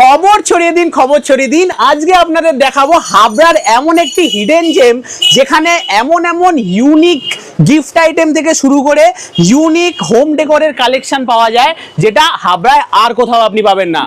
খবর ছড়িয়ে দিন, খবর ছড়িয়ে দিন। আজকে আপনাদের দেখাবো হাবড়ার এমন একটি হিডেন জেম যেখানে এমন এমন ইউনিক গিফট আইটেম থেকে শুরু করে ইউনিক হোম ডেকোরের কালেকশন পাওয়া যায়, যেটা হাবড়ায় আর কোথাও আপনি পাবেন না।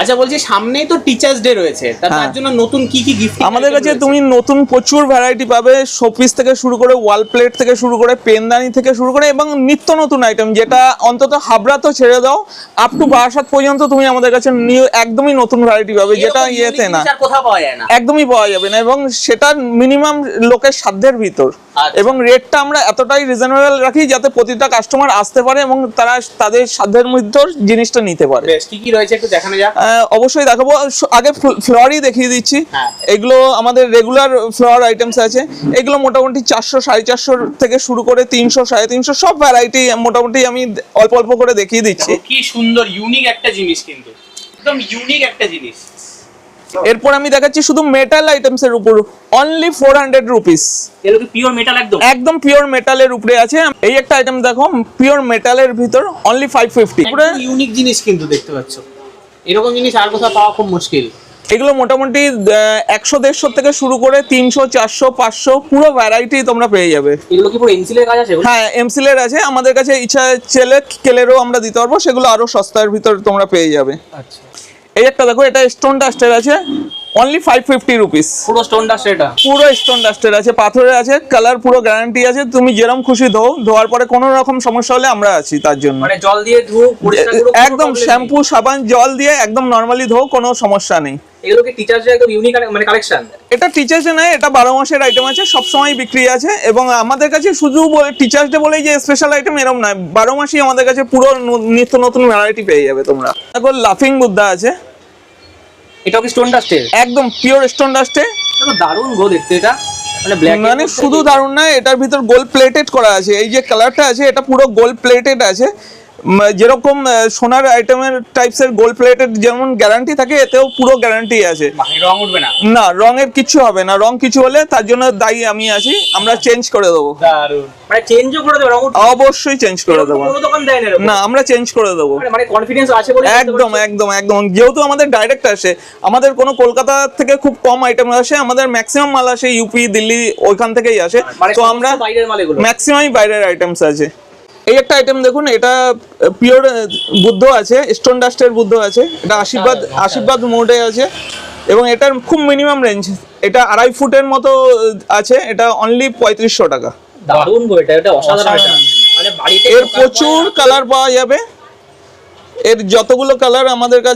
আচ্ছা বলছি সামনেই তো টিচার্স ডে রয়েছে। তার হ্যাঁ। জন্য নতুন কি কি গিফট আমাদের কাছে তুমি নতুন প্রচুর ভ্যারাইটি পাবে। শোপিস থেকে শুরু করে ওয়াল প্লেট থেকে শুরু করে পেনদানি থেকে শুরু করে এবং নিত্য নতুন আইটেম যেটা অন্তত হাবড়া তো ছেড়ে দাও। আপ টু বারাসাত পর্যন্ত তুমি আমাদের কাছে নিউ একদমই নতুন ভ্যারাইটি পাবে যেটা ইয়েতে না। কোথাও পাওয়া যায় না। একদমই পাওয়া যাবে না এবং সেটা মিনিমাম লোকের সাধ্যের ভিতর। আচ্ছা। এবং রেটটা আমরা এতটাই রিজনেবল রাখি যাতে প্রতিটা কাস্টমার আসতে পারে এবং তারা তাদের সাধ্যের মধ্যে জিনিসটা নিতে পারে। কি কি রয়েছে একটু দেখানো যাক। অবশ্যই দেখাবো। আগে ফ্লোয়ারই দেখিয়ে দিচ্ছি। হ্যাঁ। এগুলো আমাদের রেগুলার ফ্লোয়ার আইটেমস আছে। এগুলো মোটামুটি চারশো সাড়ে চারশো থেকে শুরু করে তিনশো সাড়ে তিনশো সব ভ্যারাইটি মোটামুটি আমি অল্প অল্প করে দেখিয়ে দিচ্ছি। কি সুন্দর ইউনিক একটা জিনিস কিন্তু। একদম ইউনিক একটা জিনিস। এরপর আমি দেখাচ্ছি শুধু মেটাল আইটেমস এর উপর। Only four hundred rupees pure metal একদম? একদম পিওর মেটালের উপরে আছে। এই একটা আইটেম দেখো পিওর মেটালের ভিতর অনলি ফাইভ ফিফটি ইউনিক জিনিস কিন্তু দেখতে পাচ্ছ। এরকম জিনিস আর কোথাও পাওয়া খুব মুশকিল। এগুলো মোটামুটি একশো দেড়শো থেকে শুরু করে তিনশো চারশো পাঁচশো পুরো ভ্যারাইটি তোমরা পেয়ে যাবে। এগুলো কি পুরো এনসিলের কাজ আছে হ্যাঁ এমসিলের আছে। আমাদের কাছে ইচ্ছা ছেলে কেলেরও আমরা দিতে পারব সেগুলো আরও সস্তার ভিতরে তোমরা পেয়ে যাবে। আচ্ছা। এই একটা দেখো এটা স্টোন ডাস্টের আছে। অনলি ফাইভ ফিফটি রুপিস পুরো স্টোন ডাস্ট এটা? পুরো স্টোন ডাস্টের আছে পাথরের আছে কালার পুরো গ্যারান্টি আছে। তুমি যেরকম খুশি ধো ধোয়ার পরে কোনো রকম সমস্যা হলে আমরা আছি তার জন্য। মানে জল দিয়ে কোনো একদম শ্যাম্পু সাবান জল দিয়ে একদম নর্মালি ধো কোনো সমস্যা নেই। এগুলো কি টিচার্সের একদম ইউনিক মানে কালেকশন এটা টিচার্স ডে নয় এটা বারো মাসের আইটেম আছে বিক্রি আছে। এবং আমাদের কাছে শুধু টিচার্স ডে বলেই যে স্পেশাল আইটেম এরকম নয় বারো মাসই আমাদের কাছে পুরো নিত্য নতুন ভ্যারাইটি পেয়ে যাবে তোমরা। লাফিং বুদ্ধা আছে। এটাও কি স্টোন ডাস্টের একদম পিওর স্টোন ডাস্টে দারুণ দারুণ গো দেখতে এটা। মানে মানে শুধু দারুণ না এটার ভিতর গোল্ড প্লেটেড করা আছে। এই যে কালারটা আছে এটা পুরো গোল্ড প্লেটেড আছে। যেরকম সোনার আইটেমের টাইপসের গোল্ড প্লেটেড যেমন গ্যারান্টি থাকে এতেও পুরো গ্যারান্টি আছে। রং উঠবে না? না রঙের কিছু হবে না। রং কিছু হলে তার জন্য দায়ী আমি আছি। আমরা চেঞ্জ করে দেবো। মানে চেঞ্জও করে দেবে রং উঠবে অবশ্যই চেঞ্জ করে দেবো। কোনো দোকান দেয় না আমরা চেঞ্জ করে দেবো। মানে- মানে কনফিডেন্স আছে বলে একদম একদম একদম। যেহেতু আমাদের ডাইরেক্ট আসে আমাদের কোনো কলকাতা থেকে খুব কম আইটেম আসে আমাদের ম্যাক্সিমাম মাল আসে ইউপি দিল্লি ওইখান থেকেই আসে। মানে তো আমরা বাইরের ম্যাক্সিমামই বাইরের আইটেমস আছে। এই একটা আইটেম দেখুন এটা পিওর বুদ্ধ আছে স্টোন ডাস্টের বুদ্ধ আছে এটা আশীর্বাদ আশীর্বাদ মোডে আছে এবং এটার খুব মিনিমাম রেঞ্জ এটা আড়াই ফুটের মতো আছে এটা অনলি পঁয়ত্রিশশো টাকা। দারুণ গো এটা এটা অসাধারণ মানে বাড়িতে এর প্রচুর কালার পাওয়া যাবে। এর যতগুলো কালার আমাদের কাছে